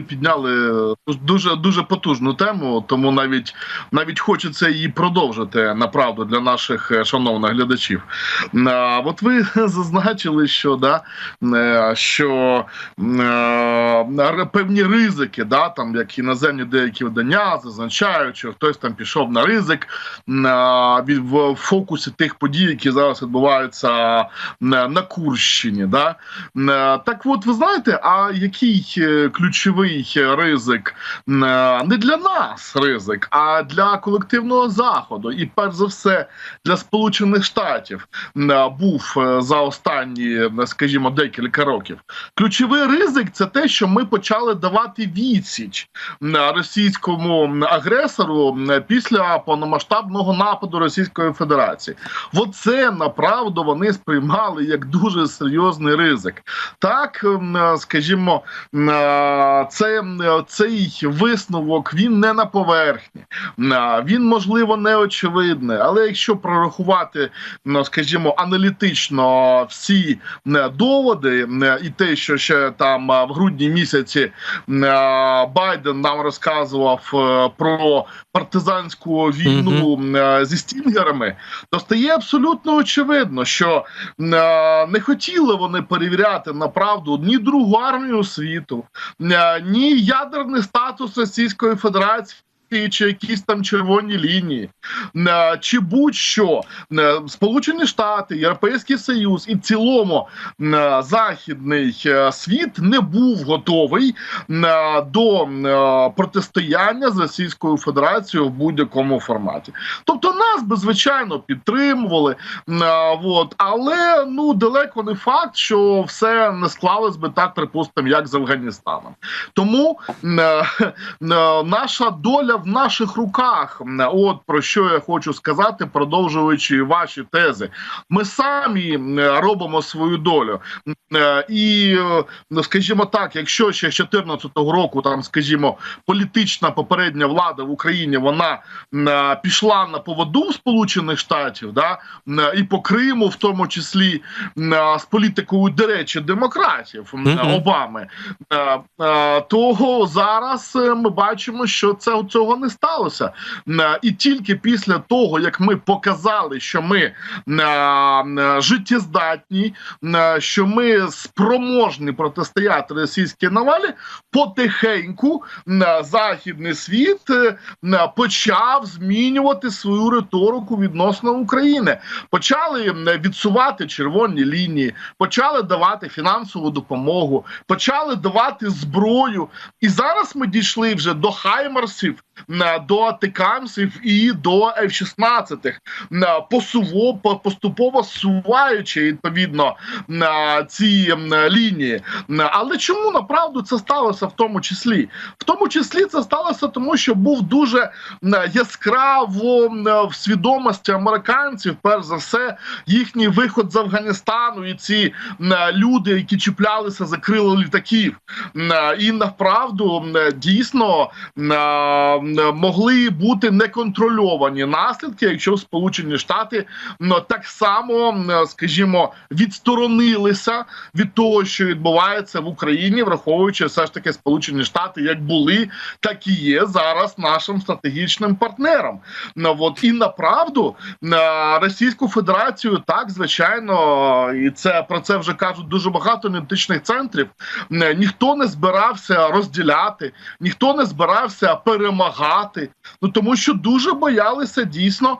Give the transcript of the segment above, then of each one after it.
підняли дуже дуже потужну тему, тому навіть навіть хочеться її продовжити направду для наших е, шановних глядачів. А, От ви зазначили, що да е, що е, певні ризики, да там як іноземні деякі видання зазначають, що хтось там пішов на ризик в фокусі тих подій, які зараз відбуваються на Курщині. Да? Так, от ви знаєте, а який ключовий? Ключовий ризик е, не для нас ризик, а для колективного заходу, і перш за все для Сполучених Штатів е, був е, за останні, скажімо, декілька років. Ключовий ризик це те, що ми почали давати відсіч російському агресору після повномасштабного нападу Російської Федерації. Оце направду вони сприймали як дуже серйозний ризик. Так, скажімо, цей висновок він не на поверхні, він можливо не очевидний, але якщо прорахувати, ну скажімо, аналітично всі доводи, і те, що ще там в грудні місяці Байден нам розказував е, про партизанську війну зі стінгерами, то стає абсолютно очевидно, що не хотіли вони перевіряти на правду ні другу армію світу, ні ядерний статус Російської Федерації чи якісь там червоні лінії, е, чи будь-що е, Сполучені Штати, Європейський Союз і в цілому е, західний світ не був готовий до протистояння з Російською Федерацією в будь-якому форматі. Тобто нас би звичайно підтримували, от, але ну далеко не факт, що все не склалось би так, припустимо, як з Афганістаном. Тому наша доля в наших руках. От про що я хочу сказати, продовжуючи ваші тези. Ми самі робимо свою долю. Е, і ну, скажімо так, якщо ще з 2014 року там, скажімо, політична попередня влада в Україні вона пішла на поводу Сполучених Штатів, да і по Криму, в тому числі з політикою до речі, демократів Обами, е, того зараз ми бачимо, що це у цього не сталося. І тільки після того, як ми показали, що ми життєздатні, що ми спроможні протистояти російській навалі, потихеньку західний світ е, почав змінювати свою риторику відносно України. Почали відсувати червоні лінії, почали давати фінансову допомогу, почали давати зброю. І зараз ми дійшли вже до Хаймарсів, до атикамсів і до F-16, посуво поступово суваючи відповідно ці лінії. Але чому направду це сталося в тому числі? В тому числі це сталося тому, що був дуже яскраво в свідомості американців, перш за все, їхній виход з Афганістану і ці люди, які чіплялися за крило літаків, і направду дійсно могли бути неконтрольовані наслідки, якщо Сполучені Штати так само, скажімо, відсторонилися від того, що відбувається в Україні, враховуючи все ж таки Сполучені Штати, як були, так і є зараз нашим стратегічним партнером. Ну, от і направду Російську Федерацію так звичайно, і це про це вже кажуть дуже багато аналітичних центрів. Ніхто не збирався розділяти, ніхто не збирався перемагати працювати. Ну тому що дуже боялися дійсно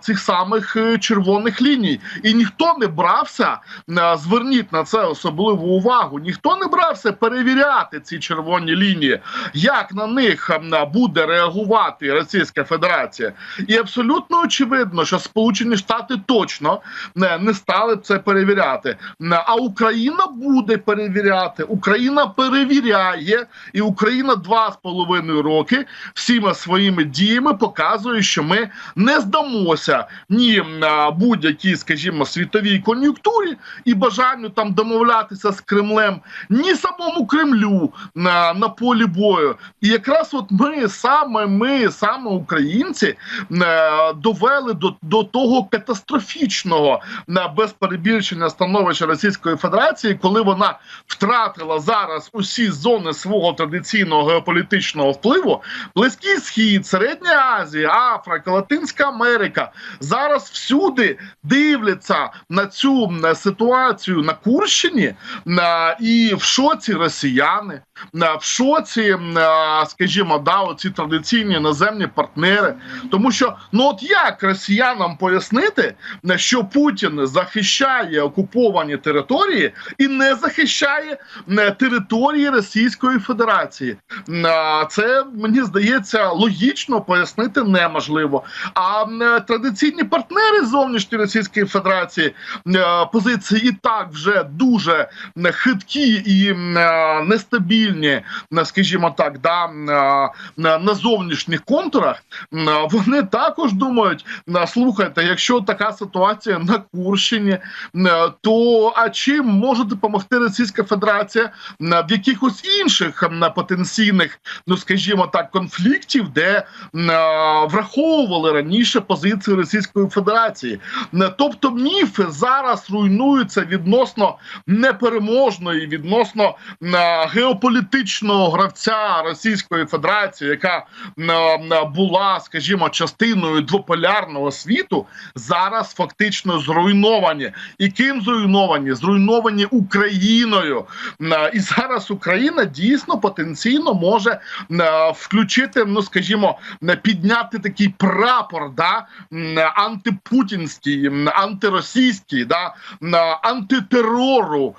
цих самих е, червоних ліній, і ніхто не брався. Зверніть на це особливу увагу. Ніхто не брався перевіряти ці червоні лінії, як на них буде реагувати Російська Федерація, і абсолютно очевидно, що Сполучені Штати точно не стали це перевіряти. А Україна буде перевіряти. Україна перевіряє, і Україна два з половиною роки всіма своїми діями показує, що ми не здамося ні будь-якій, скажімо, світовій кон'юнктурі і бажанню там домовлятися з Кремлем, ні самому Кремлю на, на полі бою. І якраз от ми саме ми, саме українці, е, довели до, до того катастрофічного на без перебільшення становища Російської Федерації, коли вона втратила зараз усі зони свого традиційного геополітичного впливу, близький схід, середня Азія, Африка, Латинська Америка зараз всюди дивляться на цю ситуацію на Курщині і в шоці росіяни, в шоці, скажімо, да, оці традиційні іноземні партнери. Тому що ну от як росіянам пояснити, що Путін захищає окуповані території і не захищає території Російської Федерації? Це мені здається логічно пояснити неможливо. А традиційні партнери зовнішньої Російської Федерації е, позиції і так вже дуже хиткі і е, нестабільні, скажімо так, да, е, на зовнішніх контурах. е, Вони також думають: «На, слухайте, якщо така ситуація на Курщині, е, то а чим може допомогти Російська Федерація в якихось інших потенційних, ну скажімо так, конфліктів, де е, враховували раніше позицію Російської Федерації. Тобто міфи зараз руйнуються відносно непереможної, відносно е, геополітичного гравця Російської Федерації, яка е, була, скажімо, частиною двополярного світу, зараз фактично зруйновані. І ким зруйновані? Зруйновані Україною. Е, І зараз Україна дійсно потенційно може е, включити, ну скажімо, підняти такий прапор, да, антипутінський, антиросійський, да, антитерору,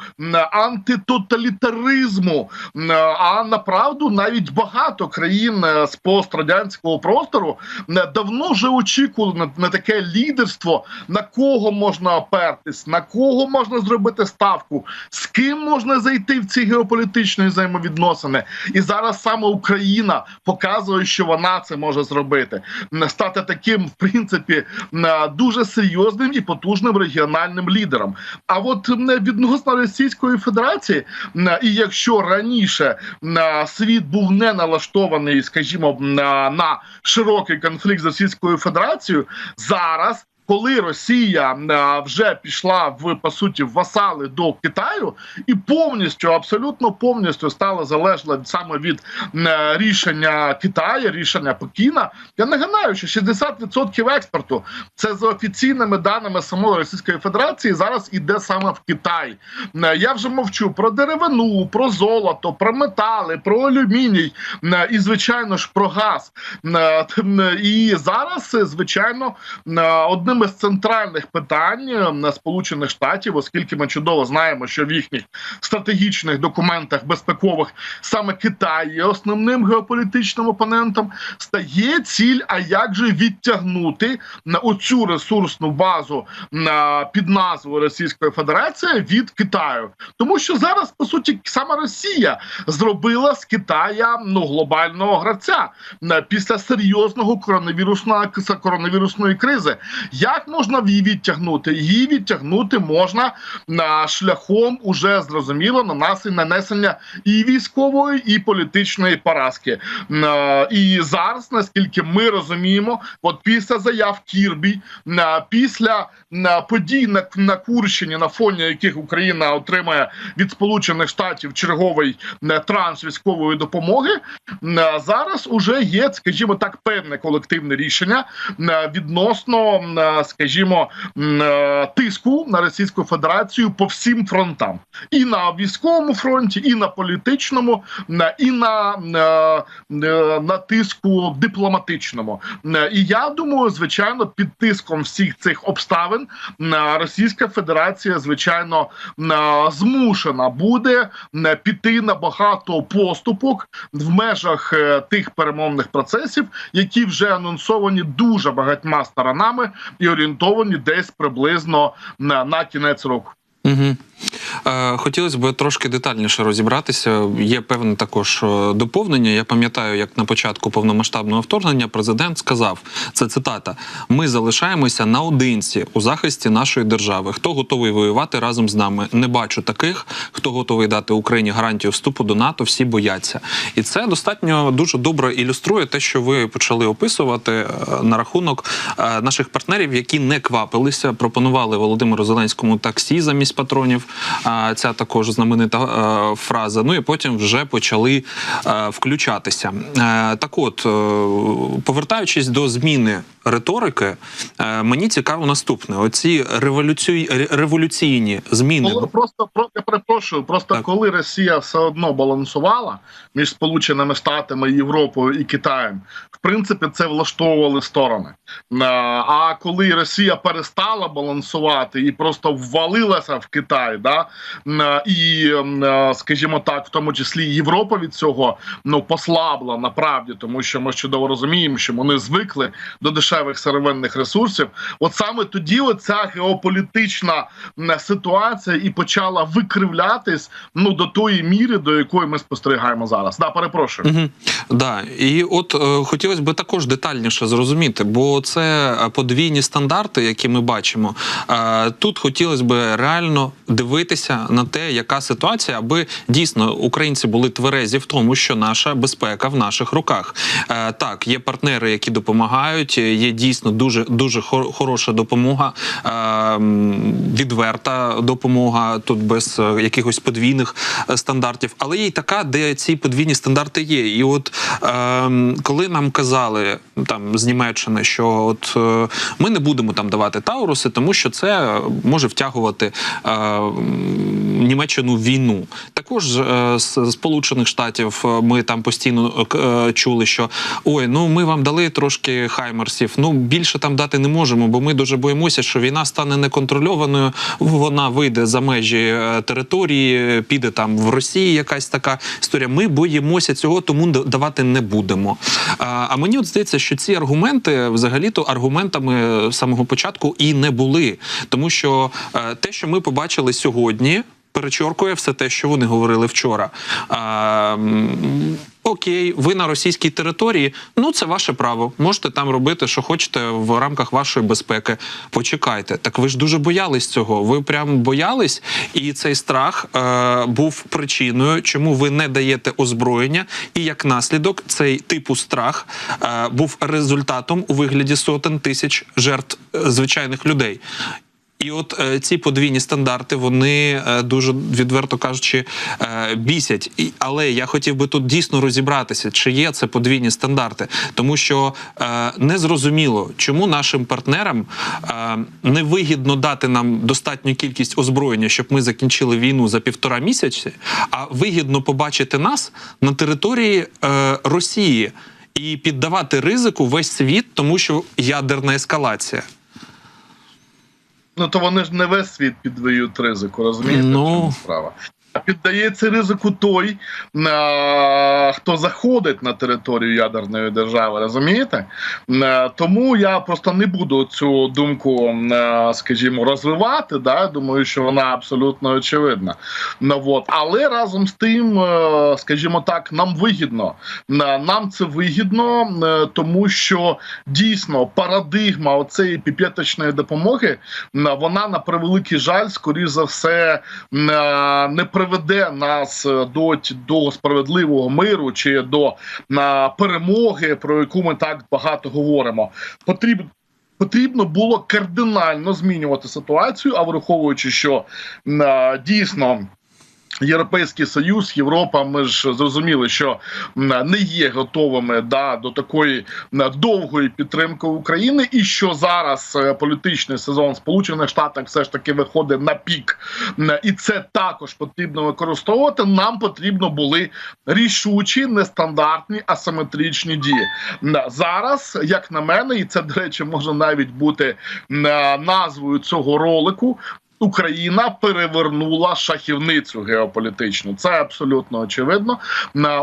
антитоталітаризму. А направду навіть багато країн е, з пострадянського простору давно вже очікували на, на таке лідерство, на кого можна опертись, на кого можна зробити ставку, з ким можна зайти в ці геополітичні взаємовідносини. І зараз саме Україна показує, що вона це може зробити, стати таким, в принципі, дуже серйозним і потужним регіональним лідером. А от відносно Російської Федерації, і якщо раніше світ був не налаштований, скажімо, на широкий конфлікт з Російською Федерацією, зараз. Коли Росія вже пішла в по суті васали до Китаю і повністю, абсолютно повністю стала залежна саме від е, рішення Китаю, рішення Пекіна. Я нагадаю, що 60% експорту це за офіційними даними самої Російської Федерації зараз іде саме в Китай. Е, Я вже мовчу про деревину, про золото, про метали, про алюміній е, і звичайно ж про газ. Е, е, І зараз, е, звичайно, е, одним із центральних питань е, на Сполучених Штатів, оскільки ми чудово знаємо, що в їхніх стратегічних документах безпекових саме Китай є основним геополітичним опонентом, стає ціль, а як же відтягнути на оцю ресурсну базу на під назвою Російської Федерації від Китаю, тому що зараз по суті саме Росія зробила з Китая ну глобального гравця е, після серйозного коронавірусного коронавірусної кризи. Як можна її відтягнути? Її відтягнути можна на шляхом уже зрозуміло на нас і нанесення і військової, і політичної поразки. Е, І зараз, наскільки ми розуміємо, от після заяв Кірбі, е, після подій на, на Курщині, на фоні яких Україна отримає від Сполучених Штатів черговий е, транш військової допомоги, е, зараз уже є, скажімо так, певне колективне рішення е, відносно, скажімо, тиску на Російську Федерацію по всім фронтам, і на військовому фронті, і на політичному, і на, на тиску дипломатичному. І я думаю, звичайно, під тиском всіх цих обставин Російська Федерація, звичайно, змушена буде піти на багато поступок в межах е, тих перемовних процесів, які вже анонсовані дуже багатьма сторонами і орієнтовані десь приблизно на, на кінець року. Угу. Е, Хотілося б трошки детальніше розібратися. Є певне також е, доповнення. Я пам'ятаю, як на початку повномасштабного вторгнення президент сказав: це цитата: Ми залишаємося наодинці у захисті нашої держави. Хто готовий воювати разом з нами? Не бачу таких, хто готовий дати Україні гарантію вступу до НАТО. Всі бояться, і це достатньо дуже добре ілюструє те, що ви почали описувати е, на рахунок наших партнерів, які не квапилися, пропонували Володимиру Зеленському таксі замість патронів. Ця також знаменита е, фраза. Ну і потім вже почали е, включатися. Е, Так, от повертаючись до зміни риторики, е, мені цікаво наступне: оці революцій, революційні зміни. Коли просто про я перепрошую, просто Так. коли Росія все одно балансувала між Сполученими Штатами, Європою і Китаєм, в принципі, це влаштовували сторони. А, А коли Росія перестала балансувати і просто ввалилася в Китай, да і, скажімо так, в тому числі Європа від цього ну послабла направді, тому що ми чудово розуміємо, що вони звикли до дешевих сировинних ресурсів. От саме тоді оця геополітична ситуація і почала викривлятись ну до тої міри, до якої ми спостерігаємо зараз. Да, перепрошую. Угу. Да, і от е, хотілося б також детальніше зрозуміти, бо це е, подвійні стандарти, які ми бачимо. Е, тут хотілося б реально дивитися на те, яка ситуація, аби дійсно українці були тверезі в тому, що наша безпека в наших руках. Е, так, є партнери, які допомагають. Є дійсно дуже дуже хор- хороша допомога, е, відверта допомога тут без е, якихось подвійних е, стандартів. Але є й така, де ці подвійні стандарти є. І от е, коли нам казали там з Німеччини, що от е, ми не будемо там давати Тауруси, тому що це може втягувати е, Німеччину в війну. Також е, з Сполучених Штатів е, ми там постійно е, чули, що ой, ну ми вам дали трошки хаймерсів. Ну більше там дати не можемо, бо ми дуже боїмося, що війна стане неконтрольованою. Вона вийде за межі території, піде там в Росії якась така історія. Ми боїмося цього, тому давати не будемо. А, мені от здається, що ці аргументи взагалі-то аргументами самого початку і не були, тому що те, що ми побачили сьогодні. Перечоркує все те, що вони говорили вчора. А, окей, ви на російській території. Ну це ваше право. Можете там робити, що хочете в рамках вашої безпеки. Почекайте, так ви ж дуже боялись цього. Ви прям боялись, і цей страх е, був причиною, чому ви не даєте озброєння. І як наслідок, цей типу страх е, був результатом у вигляді сотень тисяч жертв е, звичайних людей. І от е, ці подвійні стандарти вони е, дуже відверто кажучи е, бісять. І, але я хотів би тут дійсно розібратися, чи є це подвійні стандарти, тому що е, незрозуміло, чому нашим партнерам е, невигідно дати нам достатню кількість озброєння, щоб ми закінчили війну за півтора місяці, а вигідно побачити нас на території е, Росії і піддавати ризику весь світ, тому що ядерна ескалація. Ну то вони ж не весь світ піддають ризику, розумієте? Ну. чому справа. Піддається ризику той, хто заходить на територію ядерної держави, розумієте? Тому я просто не буду цю думку, скажімо, розвивати. Да? Думаю, що вона абсолютно очевидна. Ну. Але разом з тим, скажімо так, нам вигідно. Нам це вигідно, тому що дійсно парадигма оцеї піп'яточної допомоги вона на превеликий жаль, скоріш за все, не приведе нас е, до, до справедливого миру чи до на перемоги, про яку ми так багато говоримо. Потрібно. Потрібно було кардинально змінювати ситуацію, а враховуючи, що м, е, дійсно Європейський Союз, Європа, ми ж зрозуміли, що не є готовими да, до такої довгої підтримки України, і що зараз е, політичний сезон Сполучених Штатах все ж таки виходить на пік, і це також потрібно використовувати. Нам потрібно були рішучі, нестандартні, асиметричні дії. Зараз, як на мене, і це до речі може навіть бути назвою цього ролику. Україна перевернула шахівницю геополітичну. Це абсолютно очевидно.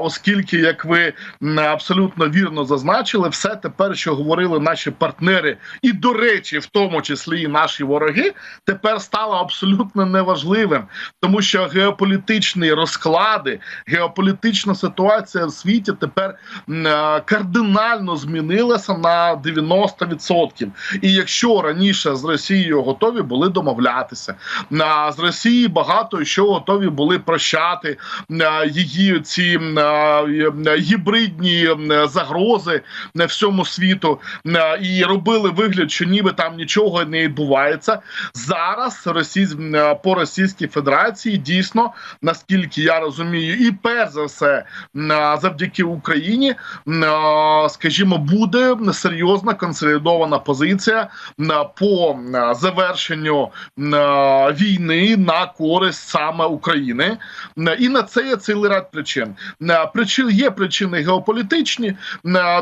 Оскільки, як ви абсолютно вірно зазначили, все тепер, що говорили наші партнери, і до речі, в тому числі і наші вороги, тепер стало абсолютно неважливим, тому що геополітичні розклади, геополітична ситуація в світі тепер е, кардинально змінилася на 90%. І якщо раніше з Росією готові були домовлятися, на з Росії багато що готові були прощати е, її ці е, е, гібридні загрози на всьому світу е, і робили вигляд, що ніби там нічого не відбувається. Зараз Росій, по Російській Федерації дійсно, наскільки я розумію, і перш за все завдяки Україні, е, скажімо, буде серйозна консолідована позиція по завершенню е, війни на користь саме України. І на це є цілий ряд причин. Причин є причини геополітичні,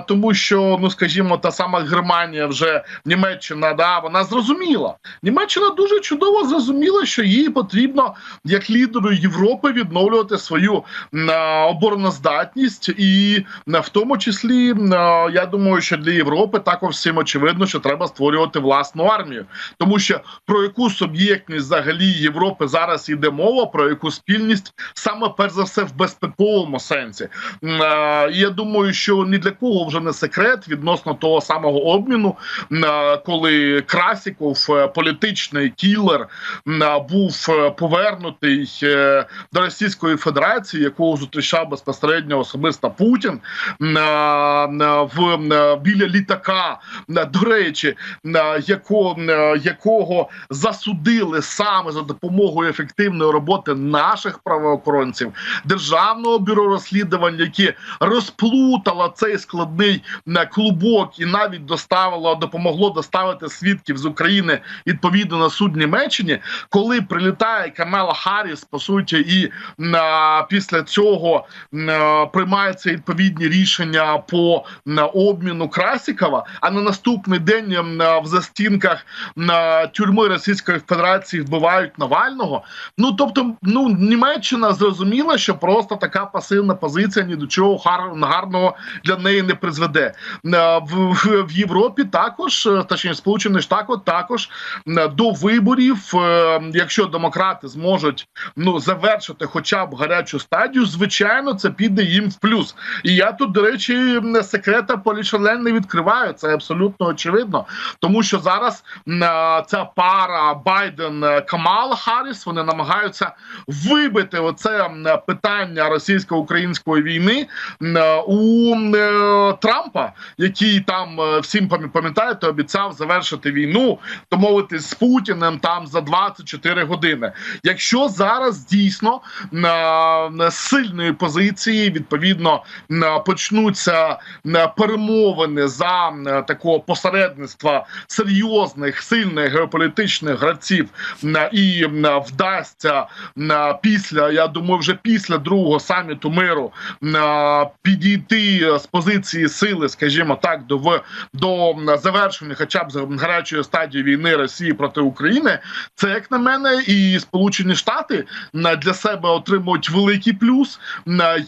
тому що, ну скажімо, та сама Германія, вже Німеччина, да, вона зрозуміла. Німеччина дуже чудово зрозуміла, що їй потрібно як лідеру Європи відновлювати свою обороноздатність, і в тому числі я думаю, що для Європи також всім очевидно, що треба створювати власну армію, тому що про яку суб'єктність взагалі Європи зараз йде мова, про яку спільність саме перш за все в безпековому сенсі. Е, я думаю, що ні для кого вже не секрет відносно того самого обміну, е, коли Красіков, е, політичний кілер, був повернутий до Російської Федерації, якого зустрічав безпосередньо особисто Путін в біля літака. До речі, яко, е, якого засудили саме за допомогою ефективної роботи наших правоохоронців, державного бюро розслідувань, яке розплутало цей складний клубок і навіть доставило, допомогло доставити свідків з України відповідно на суд Німеччині, коли прилітає Камела Харріс, по суті, і е, після цього е, приймаються відповідні рішення по е, обміну Красікова, а на наступний день е, в застінках е, тюрми Російської Федерації вбивають Навального. Ну тобто, ну Німеччина зрозуміла, що просто така пасивна позиція ні до чого гарного для неї не призведе. Е, В, в, Європі також, е, точніше, Сполучених Штатах також до виборів, е, якщо демократи зможуть ну завершити хоча б гарячу стадію, звичайно, це піде їм в плюс. І я тут, до речі, секрета полішален не відкриваю. Це абсолютно очевидно, тому що зараз ця пара Байден Камала Харріс, вони намагаються вибити оце питання російсько-української війни е, у е, Трампа, який там е, всім пам'я- пам'ятаєте, обіцяв завершити війну, домовитись з Путіним там за 24 години. Якщо зараз дійсно на, на сильної позиції відповідно почнуться перемовини за такого посередництва серйозних сильних геополітичних гравців і вдасться після, я думаю, вже після другого саміту миру підійти з позиції сили, скажімо так, до до завершення, хоча б гарячої стадії війни Росії проти України, це як на мене, і Сполучені Штати для себе отримують великий плюс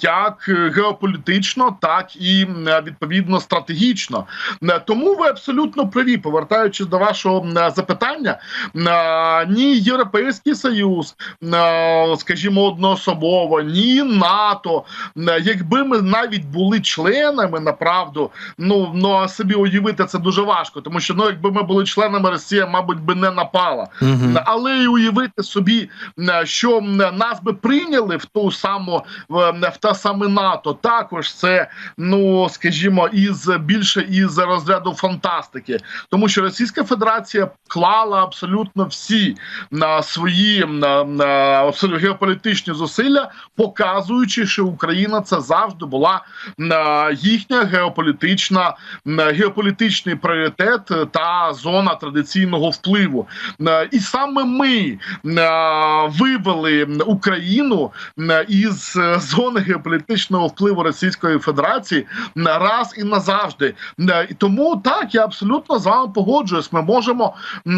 як геополітично, так і відповідно стратегічно. Тому ви абсолютно праві, повертаючись до вашого запитання, ні Європейський Союз, скажімо, одноособово, ні НАТО, якби ми навіть були членами направду, ну ну а собі уявити це дуже важко, тому що ну якби ми були членами Росія, мабуть, би не напала. Мгм. Але і уявити собі, е, що нас би прийняли в ту саму в, в те саме НАТО, також це ну скажімо, із більше із розряду фантастики, тому що Російська Федерація клала абсолютно всі на свої на, на геополітичні зусилля, показуючи, що Україна це завжди була їхня геополітична геополітичний пріоритет та зона традиційного впливу. Е, І саме ми е, вивели Україну е, із е, зони геополітичного впливу Російської Федерації раз і назавжди. Е, І тому так я абсолютно з вами погоджуюсь. Ми можемо е,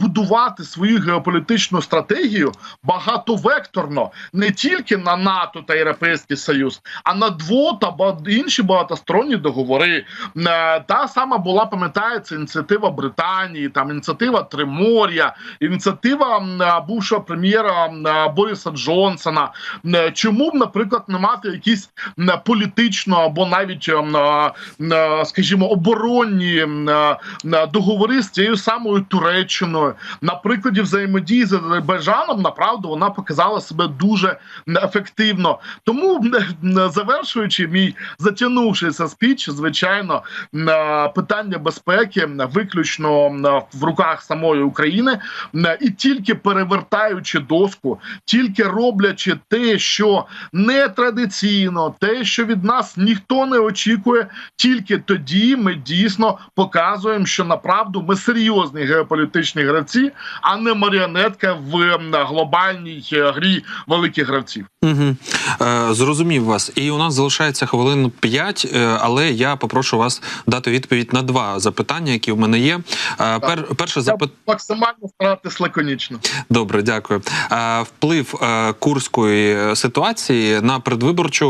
будувати. Будувати свою геополітичну стратегію багатовекторно не тільки на НАТО та Європейський Союз, а на дво та інші багатосторонні договори. Е, Та сама була, пам'ятається, ініціатива Британії, там ініціатива Тримор'я, ініціатива е, бувшого прем'єра е, Бориса Джонсона. Чому б, наприклад, не мати якісь політично або навіть, м, е, м, скажімо, оборонні договори з цією самою Туреччиною? На прикладі взаємодії з Азербайджаном, направду, вона показала себе дуже ефективно. Тому, м, м, завершуючи мій затягнувшийся спіч, звичайно, е, питання безпеки виключно в руках самої України, і тільки перевертаючи доску, тільки роблячи те, що не традиційно, те, що від нас ніхто не очікує, тільки тоді ми дійсно показуємо, що направду ми серйозні геополітичні гравці, а не маріонетка в глобальній е, грі великих гравців. Угу. Е, зрозумів вас. І у нас залишається хвилин 5, е, але я попрошу вас дати відповідь на два запитання, які в мене є. Е, пер, перше запит... максимально старатись лаконічно. Добре, дякую. Е, вплив е, курської ситуації на предвиборчу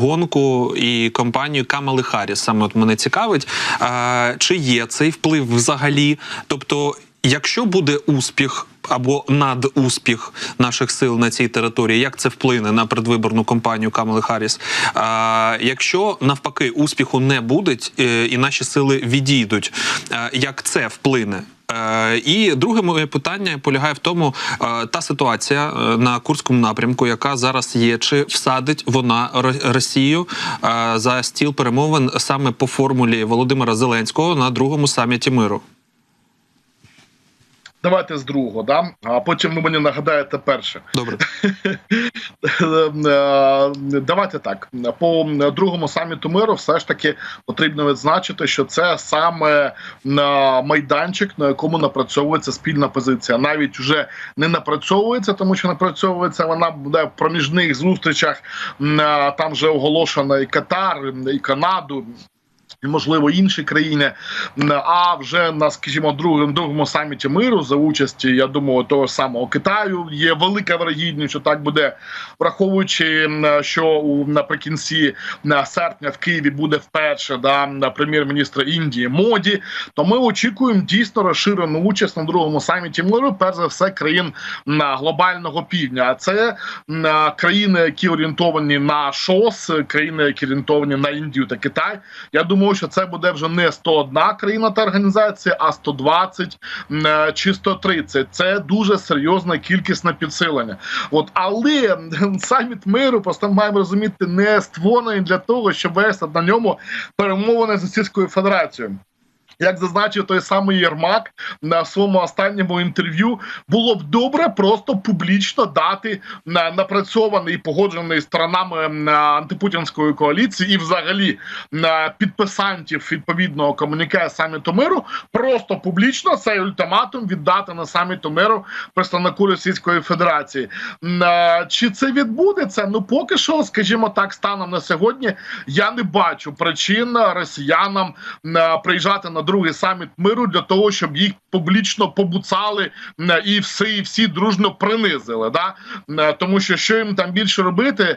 гонку і кампанію Камали Харріс. Саме от мене цікавить, е, чи є цей вплив взагалі? Тобто, якщо буде успіх. Або надуспіх наших сил на цій території, як це вплине на предвиборну кампанію Камали Харріс? А, якщо навпаки успіху не буде е, і наші сили відійдуть, е, як це вплине? Е, І друге моє питання полягає в тому, та ситуація на Курському напрямку, яка зараз є, чи всадить вона Росію за стіл перемовин саме по формулі Володимира Зеленського на другому саміті миру? Давайте з другого, да? а потім ви мені нагадаєте перше. Добре, Е, Давайте так. По другому саміту миру все ж таки потрібно відзначити, що це саме е, майданчик, на якому напрацьовується спільна позиція. Навіть вже не напрацьовується, тому що напрацьовується вона буде в проміжних зустрічах. Е, Там вже оголошено і Катар, і Канаду. І, можливо, інші країни, а вже на, скажімо, другому другому саміті миру за участі, я думаю, того самого Китаю є велика вирогідність, що так буде, враховуючи, що у наприкінці серпня в Києві буде вперше да прем'єр-міністра Індії моді. То ми очікуємо дійсно розширену участь на другому саміті миру, перш за все, країн глобального півдня. А це країни, які орієнтовані на ШОС, країни, які орієнтовані на Індію та Китай. Я думаю, що це буде вже не 101 країна та організація, а 120 м, е, чи 130. Це дуже серйозна кількісне підсилення. От але саміт миру просто маємо розуміти, не створений для того, щоб вести на ньому перемовини з Російською Федерацією. Як зазначив той самий Єрмак на своєму останньому інтерв'ю, було б добре просто публічно дати на напрацьований і погоджений сторонами антипутінської коаліції і, взагалі, на підписантів відповідного комуніке саміту миру, просто публічно цей ультиматум віддати на саміту миру представнику Російської Федерації. Чи це відбудеться? Ну поки що, скажімо так, станом на сьогодні я не бачу причин росіянам на, приїжджати на другий саміт миру для того, щоб їх публічно побуцали і всі, і всі дружно принизили. Да? На, Тому що що їм там більше робити,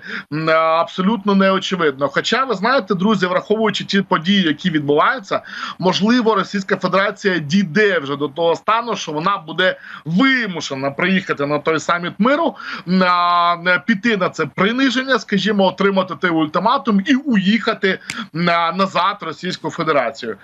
абсолютно не очевидно. Хоча ви знаєте, друзі, враховуючи ті події, які відбуваються, можливо, Російська Федерація дійде вже до того стану, що вона буде вимушена приїхати на той саміт миру, піти на це приниження, скажімо, отримати той ультиматум і уїхати на назад Російську Федерацію.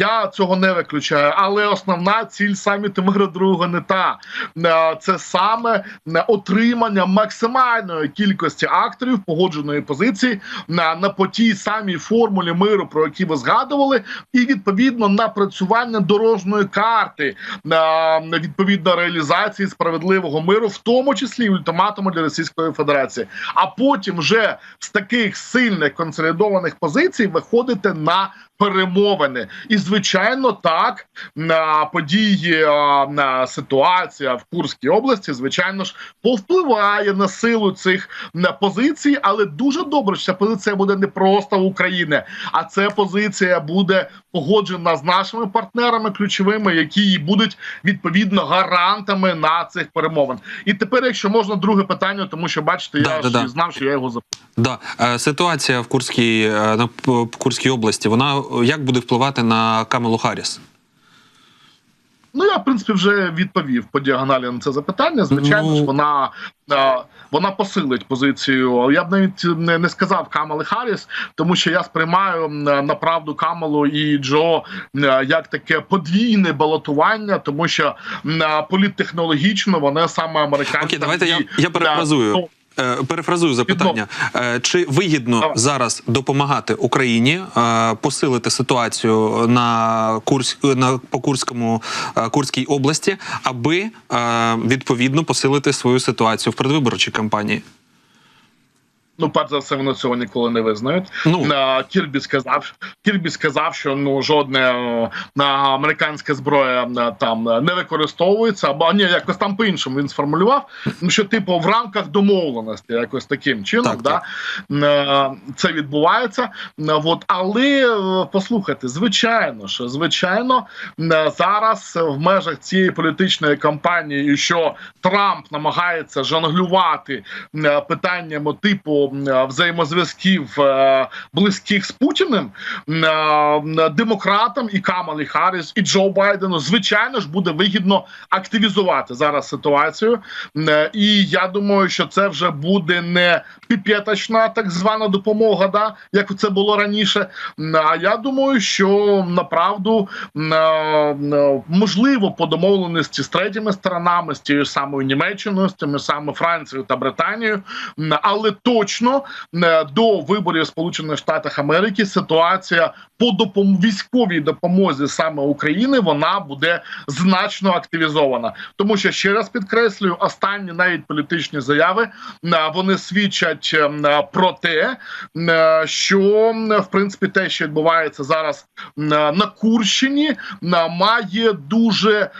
Е, Я цього не виключаю, але основна ціль саміту миру другого не та Е, це саме е, отримання максимальної кількості акторів погодженої позиції на, на по тій самій формулі миру, про які ви згадували, і відповідно напрацювання дорожньої карти на відповідно реалізації справедливого миру, в тому числі ультиматуму для Російської Федерації. А потім вже з таких сильних консолідованих позицій виходити на перемовини і звичайно, так на події на ситуація в Курській області, звичайно ж, повпливає на силу цих на, позицій, але дуже добре, що ця позиція буде не просто України, а ця позиція буде погоджена з нашими партнерами ключовими, які і будуть відповідно гарантами на цих перемовин. І тепер, якщо можна, друге питання, тому що бачите, Да, я да, да. знав, що я його запитав. Да, Е, ситуація в Курській е, на Курській області. Вона е, як буде впливати на Камелу Харріс? Ну, я в принципі вже відповів по діагоналі на це запитання. Звичайно Ну. ж, вона, е, вона посилить позицію. Я б навіть не, сказав Камали Харріс, тому що я сприймаю м, направду Камалу і Джо е, як таке подвійне балотування, тому що е, політтехнологічно вони саме американці. Окей, давайте я, я перефразую. Е, Перефразую запитання. Е, Чи вигідно Давай. зараз допомагати Україні е, посилити ситуацію на Курс на по Курському Курській області, аби відповідно посилити свою ситуацію в передвиборчій кампанії? Ну, перш за все, вони цього ніколи не визнають. Ну. Кірбі сказав, Кірбі сказав, що ну жодне е, на американська зброя е, там е, не використовується, або ні, якось там по-іншому він сформулював. Що, типу, в рамках домовленості, якось таким чином, Так, да, е, це відбувається. От, але послухайте, звичайно ж, звичайно, зараз в межах цієї політичної кампанії, що Трамп намагається жонглювати питаннями типу взаємозв'язків е, близьких з Путіним, е, е, демократам і Камалі Харріс, і Джо Байдену, звичайно ж, буде вигідно активізувати зараз ситуацію. Е, І я думаю, що це вже буде не піпеточна так звана допомога, да, як це було раніше. А я думаю, що направду е, е, можливо по домовленості з третіми сторонами, з тією самою Німеччиною, з тими самими Францією та Британією, але точно е, до виборів Сполучених Штатах Америки ситуація по допом... військовій допомозі саме України вона буде значно активізована, тому що ще раз підкреслюю, останні навіть політичні заяви е, вони свідчать е, про те, що в принципі те, що відбувається зараз на Курщині, має дуже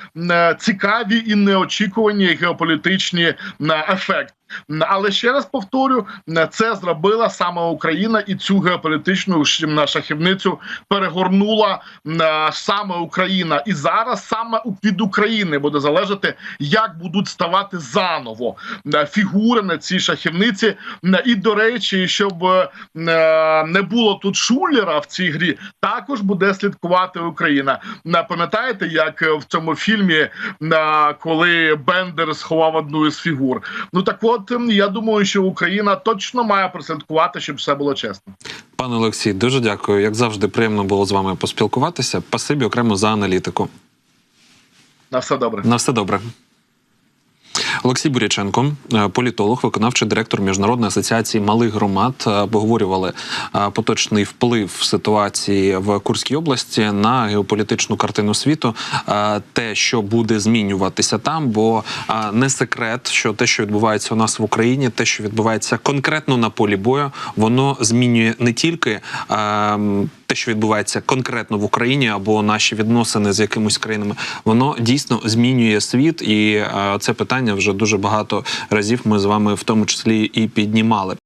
цікаві і неочікувані геополітичні ефекти. Але ще раз повторю, це зробила саме Україна, і цю геополітичну шахівницю перегорнула е, саме Україна. І зараз саме від України буде залежати, як будуть ставати заново е, фігури на цій шахівниці. Е, І до речі, щоб е, не було тут шулера в цій грі, також буде слідкувати Україна. Е, Пам'ятаєте, як е, в цьому фільмі, е, коли Бендер сховав одну із фігур? Ну так от ем, я думаю, що Україна точно має прослідкувати, щоб все було чесно. Пане Олексій, дуже дякую. Як завжди, приємно було з вами поспілкуватися. Пасибі окремо за аналітику. На все добре. На все добре. Олексій Буряченко, е, політолог, виконавчий директор Міжнародної асоціації малих громад, е, обговорювали е, поточний вплив ситуації в Курській області на геополітичну картину світу, те, що буде змінюватися там, бо не секрет, що те, що відбувається у нас в Україні, те, що відбувається конкретно на полі бою, воно змінює не тільки. Те, що відбувається конкретно в Україні або наші відносини з якимись країнами, воно дійсно змінює світ, і е, це питання вже дуже багато разів ми з вами в тому числі і піднімали.